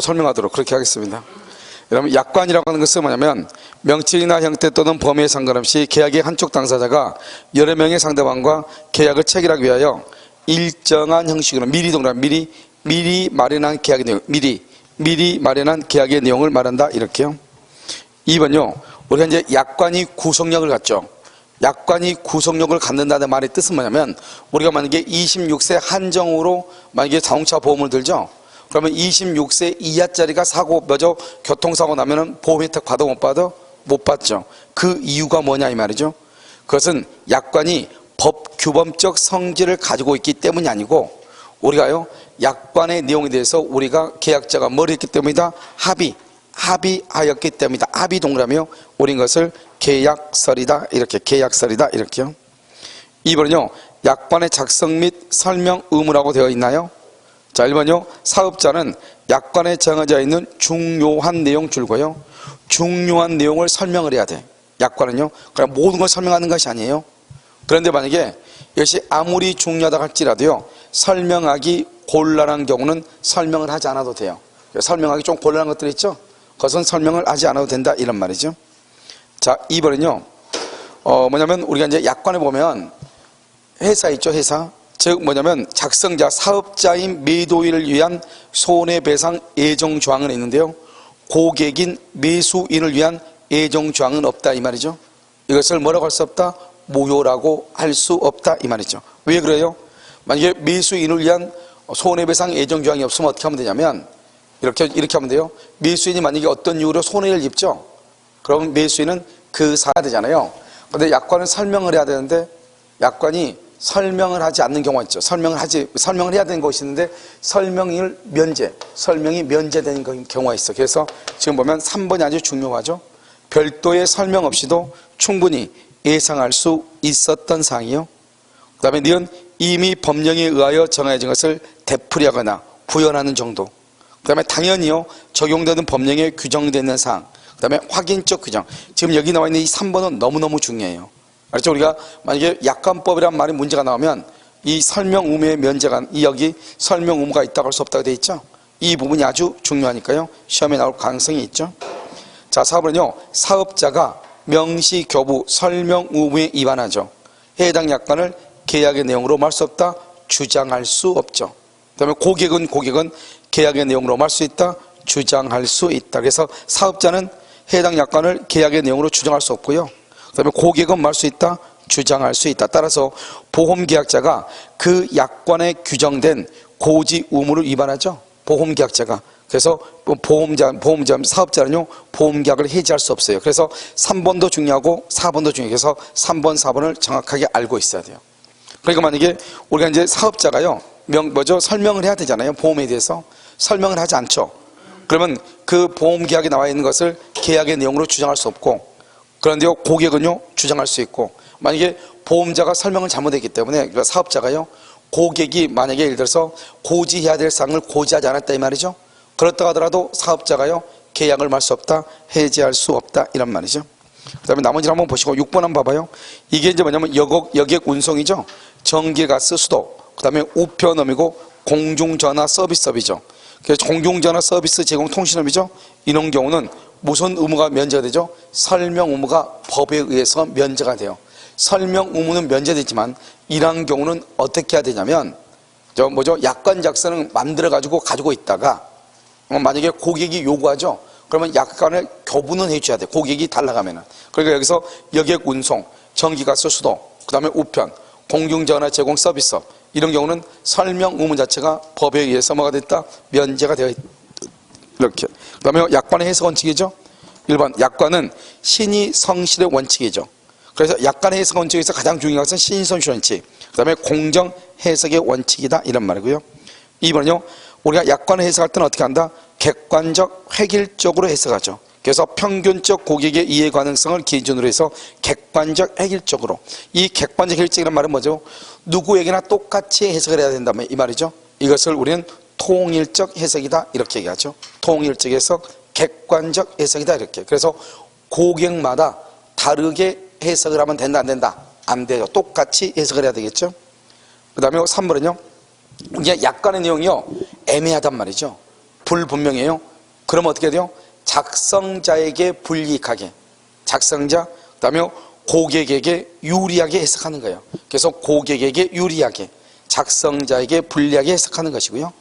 설명하도록 그렇게 하겠습니다. 여러분 약관이라고 하는 것은 뭐냐면 명칭이나 형태 또는 범위에 상관없이 계약의 한쪽 당사자가 여러 명의 상대방과 계약을 체결하기 위하여 일정한 형식으로 미리 동작 미리 미리 마련한 계약의 내용 미리 미리 마련한 계약의 내용을 말한다 이렇게요. 2번요. 우리가 이제 약관이 구속력을 갖죠. 약관이 구속력을 갖는다는 말의 뜻은 뭐냐면 우리가 만약에 26세 한정으로 만약에 자동차 보험을 들죠. 그러면 26세 이하짜리가 사고 먼저 교통사고 나면은 보험 혜택 받아 못 받아? 못 받죠. 그 이유가 뭐냐 이 말이죠. 그것은 약관이 법 규범적 성질을 가지고 있기 때문이 아니고 우리가요 약관의 내용에 대해서 우리가 계약자가 뭘 했기 때문이다 합의 합의하였기 때문이다 합의 동그라미요 우린 것을 계약설이다 이렇게 계약설이다 이렇게요 2번은요 약관의 작성 및 설명 의무라고 되어 있나요 자 1번요. 사업자는 약관에 정해져 있는 중요한 내용 줄고요. 중요한 내용을 설명을 해야 돼. 약관은요. 그냥 모든 걸 설명하는 것이 아니에요. 그런데 만약에 이것이 아무리 중요하다 할지라도요. 설명하기 곤란한 경우는 설명을 하지 않아도 돼요. 설명하기 좀 곤란한 것들 있죠? 그것은 설명을 하지 않아도 된다. 이런 말이죠. 자 2번은요. 어 뭐냐면 우리가 이제 약관에 보면 회사 있죠 회사 즉 뭐냐면 작성자 사업자인 매도인을 위한 손해배상 예정 조항은 있는데요. 고객인 매수인을 위한 예정 조항은 없다 이 말이죠. 이것을 뭐라고 할 수 없다? 무효라고 할 수 없다 이 말이죠. 왜 그래요? 만약에 매수인을 위한 손해배상 예정 조항이 없으면 어떻게 하면 되냐면 이렇게 이렇게 하면 돼요. 매수인이 만약에 어떤 이유로 손해를 입죠. 그러면 매수인은 그 사야 되잖아요. 근데 약관은 설명을 해야 되는데 약관이 설명을 하지 않는 경우가 있죠. 설명을 하지 설명을 해야 되는 것이 있는데 설명을 면제, 설명이 거- 경우가 있어. 그래서 지금 보면 3번이 아주 중요하죠. 별도의 설명 없이도 충분히 예상할 수 있었던 사항이요. 그다음에 니은 이미 법령에 의하여 정해진 것을 되풀이하거나 구현하는 정도. 그다음에 당연히요 적용되는 법령에 규정되는 사항. 그다음에 확인적 규정. 지금 여기 나와 있는 이 3번은 너무너무 중요해요. 알죠? 우리가 만약에 약관법이란 말이 문제가 나오면 이 설명 의무의 면제가 이 여기 설명 의무가 있다고 할 수 없다고 돼 있죠. 이 부분이 아주 중요하니까요. 시험에 나올 가능성이 있죠. 자, 4번은요. 사업자가 명시 교부 설명 의무에 위반하죠. 해당 약관을 계약의 내용으로 말 수 없다. 주장할 수 없죠. 그다음에 고객은 고객은 계약의 내용으로 말 수 있다. 주장할 수 있다. 그래서 사업자는 해당 약관을 계약의 내용으로 주장할 수 없고요. 그다음에 고객은 말 수 있다. 주장할 수 있다. 따라서 보험계약자가 그 약관에 규정된 고지 의무를 위반하죠. 보험계약자가. 그래서 보험자, 보험자, 사업자는요, 보험계약을 해지할 수 없어요. 그래서 3번도 중요하고 4번도 중요해요. 그래서 3번, 4번을 정확하게 알고 있어야 돼요. 그러니까 만약에 우리가 이제 사업자가요, 명, 뭐죠? 설명을 해야 되잖아요. 보험에 대해서. 설명을 하지 않죠. 그러면 그 보험계약에 나와 있는 것을 계약의 내용으로 주장할 수 없고, 그런데요, 고객은요, 주장할 수 있고, 만약에 보험자가 설명을 잘못했기 때문에, 그러니까 사업자가요, 고객이 만약에 예를 들어서 고지해야 될 사항을 고지하지 않았다 이 말이죠. 그렇다 하더라도 사업자가요, 계약을 말 수 없다, 해지할 수 없다, 이런 말이죠. 그 다음에 나머지를 한번 보시고, 6번 한번 봐봐요. 이게 이제 뭐냐면 여객, 여객 운송이죠. 전기가스, 수도, 그 다음에 우편업이고, 공중전화 서비스업이죠. 그래서 공중전화 서비스 제공 통신업이죠. 이런 경우는 무슨 의무가 면제가 되죠? 설명 의무가 법에 의해서 면제가 돼요. 설명 의무는 면제되지만 이러한 경우는 어떻게 해야 되냐면 저 뭐죠? 약관 작성을 만들어 가지고 가지고 있다가 어, 만약에 고객이 요구하죠. 그러면 약관을 교부는 해줘야 돼. 고객이 달라가면은. 그러니까 여기서 여객 운송, 전기가스 수도, 그 다음에 우편, 공중전화 제공 서비스업 이런 경우는 설명 의무 자체가 법에 의해서 뭐가 됐다 면제가 되어 있 이렇게. 그 다음에 약관의 해석 원칙이죠. 1번 약관은 신의 성실의 원칙이죠. 그래서 약관의 해석 원칙에서 가장 중요한 것은 신의 성실 원칙. 그 다음에 공정 해석의 원칙이다 이런 말이고요. 2번은요. 우리가 약관을 해석할 때는 어떻게 한다? 객관적 획일적으로 해석하죠. 그래서 평균적 고객의 이해 가능성을 기준으로 해서 객관적 획일적으로 이 객관적 획일적이라는 말은 뭐죠? 누구에게나 똑같이 해석을 해야 된다면 이 말이죠. 이것을 우리는 통일적 해석이다 이렇게 얘기하죠. 통일적 해석, 객관적 해석이다 이렇게. 그래서 고객마다 다르게 해석을 하면 된다 안 된다? 안 돼요. 똑같이 해석을 해야 되겠죠. 그 다음에 3번은요. 이게 약관의 내용이요 애매하단 말이죠. 불분명해요. 그러면 어떻게 돼요? 작성자에게 불이익하게 작성자 그다음에 고객에게 유리하게 해석하는 거예요. 그래서 고객에게 유리하게 작성자에게 불리하게 해석하는 것이고요.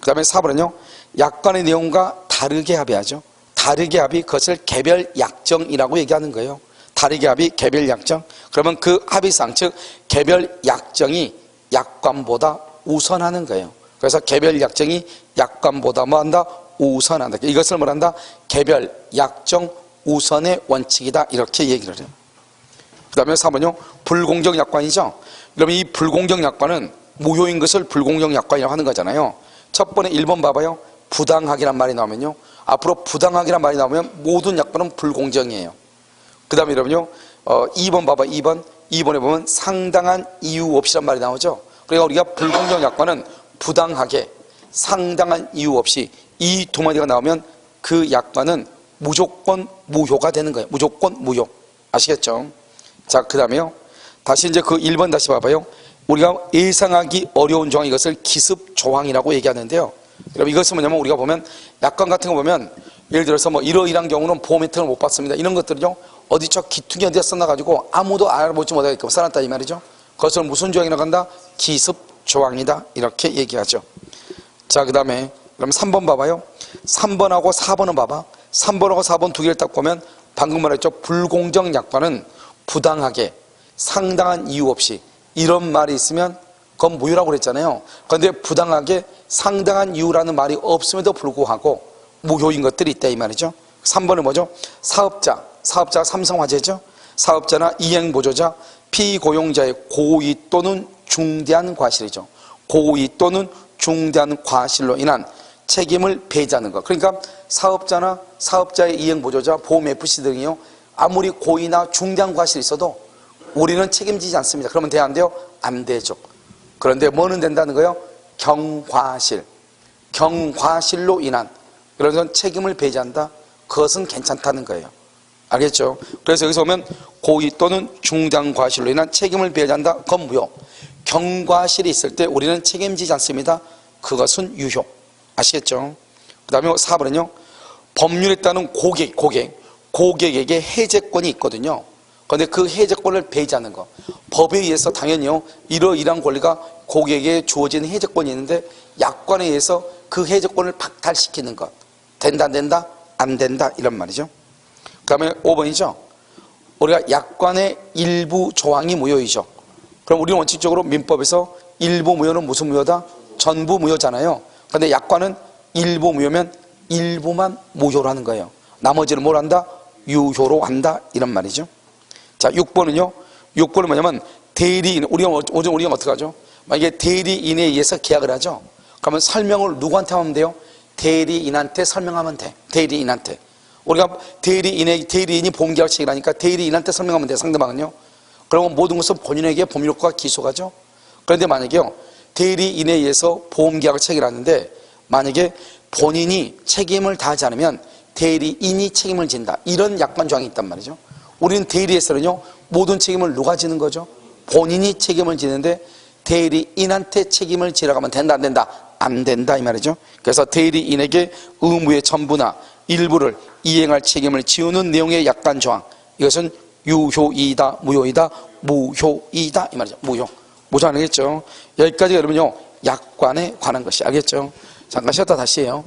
그다음에 4번은요. 약관의 내용과 다르게 합의하죠. 다르게 합의 그것을 개별 약정이라고 얘기하는 거예요. 다르게 합의 개별 약정. 그러면 그 합의상 즉 개별 약정이 약관보다 우선하는 거예요. 그래서 개별 약정이 약관보다 뭐 한다? 우선한다. 이것을 뭐한다? 개별 약정 우선의 원칙이다. 이렇게 얘기를 해요. 그 다음에 3번요. 불공정 약관이죠. 그러면 이 불공정 약관은 무효인 것을 불공정 약관이라고 하는 거잖아요. 첫 번에 1번 봐봐요. 부당하기란 말이 나오면요. 앞으로 부당하기란 말이 나오면 모든 약관은 불공정이에요. 그 다음에 여러분요. 어, 2번 봐봐. 2번. 2번에 보면 상당한 이유 없이란 말이 나오죠. 그러니까 우리가 불공정 약관은 부당하게 상당한 이유 없이 이 두 마디가 나오면 그 약관은 무조건 무효가 되는 거예요. 무조건 무효. 아시겠죠? 자, 그 다음에요. 다시 이제 그 1번 다시 봐봐요. 우리가 예상하기 어려운 조항 이것을 기습 조항이라고 얘기하는데요. 여러분 이것은 뭐냐면 우리가 보면 약관 같은 거 보면 예를 들어서 뭐 이러이러한 경우는 보험 혜택을 못 받습니다. 이런 것들은요. 어디 저 기퉁이 어디에 써놔가지고 아무도 알아보지 못하게끔 써놨다 이 말이죠. 그것을 무슨 조항이라고 한다? 기습 조항이다. 이렇게 얘기하죠. 자, 그 다음에 그럼 3번 봐봐요. 3번하고 4번은 봐봐. 3번하고 4번 두 개를 딱 보면 방금 말했죠. 불공정 약관은 부당하게 상당한 이유 없이 이런 말이 있으면 그건 무효라고 그랬잖아요. 그런데 부당하게 상당한 이유라는 말이 없음에도 불구하고 무효인 것들이 있다 이 말이죠. 3번은 뭐죠? 사업자, 사업자 삼성화재죠. 사업자나 이행보조자, 피고용자의 고의 또는 중대한 과실이죠. 고의 또는 중대한 과실로 인한 책임을 배제하는 것. 그러니까 사업자나 사업자의 이행 보조자, 보험 FC 등이요. 아무리 고의나 중대한 과실이 있어도 우리는 책임지지 않습니다. 그러면 돼야 안 돼요? 안 되죠. 그런데 뭐는 된다는 거예요? 경과실. 경과실로 인한 그런 책임을 배제한다. 그것은 괜찮다는 거예요. 알겠죠? 그래서 여기서 보면 고의 또는 중대한 과실로 인한 책임을 배제한다. 그건 무효. 경과실이 있을 때 우리는 책임지지 않습니다. 그것은 유효. 아시겠죠? 그 다음에 4번은요. 법률에 따른 고객, 고객. 고객에게 해제권이 있거든요. 그런데 그 해제권을 배제하는 거. 법에 의해서 당연히요. 이러이러한 권리가 고객에게 주어진 해제권이 있는데 약관에 의해서 그 해제권을 박탈시키는 것. 된다, 안 된다? 안 된다. 이런 말이죠. 그 다음에 5번이죠. 우리가 약관의 일부 조항이 무효이죠. 그럼 우리는 원칙적으로 민법에서 일부 무효는 무슨 무효다? 전부 무효잖아요. 그런데 약관은 일부 무효면 일부만 무효라는 거예요. 나머지는 뭘 한다? 유효로 한다. 이런 말이죠. 자, 6번은요. 6번은 뭐냐면 대리인, 우리가 오늘 우리가 어떻게 하죠? 만약에 대리인에 의해서 계약을 하죠. 그러면 설명을 누구한테 하면 돼요? 대리인한테 설명하면 돼. 대리인한테. 우리가 대리인의 대리인이 체결하니까 대리인한테 설명하면 돼. 상대방은요. 그러면 모든 것은 본인에게 법률과 기소가죠. 그런데 만약에요. 대리인에 의해서 보험계약을 체결하는데 만약에 본인이 책임을 다하지 않으면 대리인이 책임을 진다. 이런 약관 조항이 있단 말이죠. 우리는 대리에서는요. 모든 책임을 누가 지는 거죠? 본인이 책임을 지는데 대리인한테 책임을 하면 된다 안 된다? 안 된다 이 말이죠. 그래서 대리인에게 의무의 전부나 일부를 이행할 책임을 지우는 내용의 약관 조항. 이것은 유효이다, 무효이다, 무효이다 이 말이죠. 무효. 무효 아니겠죠? 여기까지 여러분요. 약관에 관한 것이 알겠죠? 잠깐 쉬었다 다시 해요.